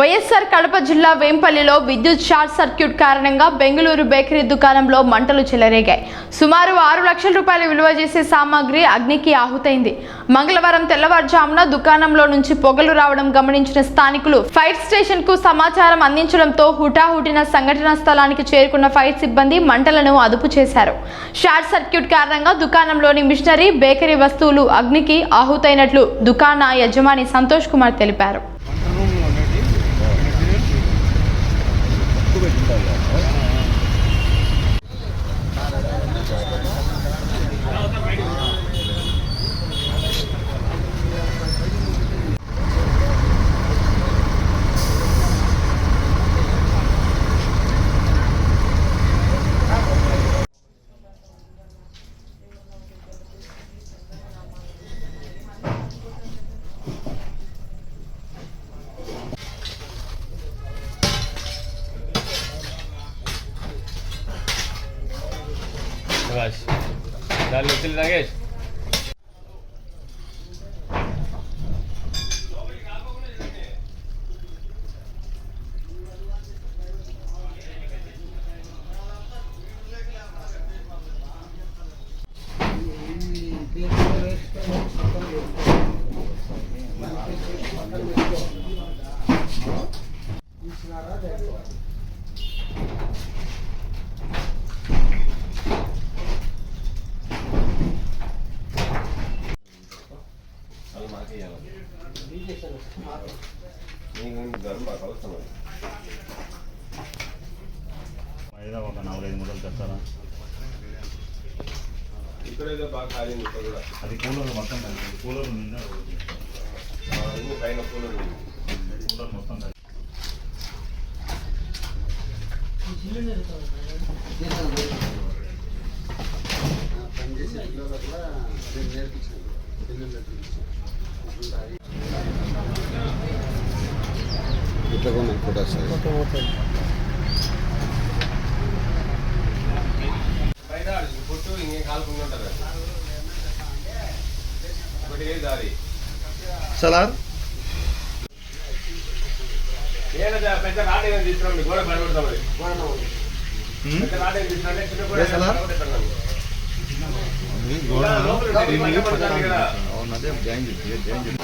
వైఎస్ఆర్ కడప జిల్లా వేంపల్లిలో విద్యుత్ short circuit కారణంగా బెంగళూరు బేకరీ దుకాణంలో మంటలు చెలరేగాయి. సుమారు ఆరు లక్షల రూపాయలు విలువ చేసే సామాగ్రి అగ్నికి ఆహుతైంది. మంగళవారం తెల్లవారుజామున దుకాణంలో నుంచి పొగలు రావడం గమనించిన స్థానికులు ఫైర్ స్టేషన్కు సమాచారం అందించడంతో హుటాహుటిన సంఘటనా స్థలానికి చేరుకున్న ఫైర్ సిబ్బంది మంటలను అదుపు చేశారు. షార్ట్ సర్క్యూట్ కారణంగా దుకాణంలోని మిషనరీ బేకరీ వస్తువులు అగ్నికి ఆహుతైనట్లు దుకాణ యజమాని సంతోష్ కుమార్ తెలిపారు. 为什么倒油 Guys. Dalo sila na guys. ఏదో ఒక నలభై మూటలు తెస్తారా ఇక్కడ బాగా ఖాళీ ఇక్కడ కూడా అది కూలర్ మొత్తం కలిపి కూలర్ నిన్న పైన కూలర్ కూలర్ మొత్తం కలిపి పనిచేసే పిల్లలకు కూడా నేను నేర్పించాను పిల్లలకు ఇట్లా ఫోటోస్ బయట ఆడు, పొట్టు ఇంకేం కాలుకుండా ఉంటుంది ఒకటి ఏ దారి సలార్? పెద్ద రాడ్ ఏమైనా తీసుకున్నాం గోడ పడబెడతాం పెద్ద రాడ్ ఏం తీసుకున్నా చిన్న గోడ లోపల ఉంటే ఈ మధ్య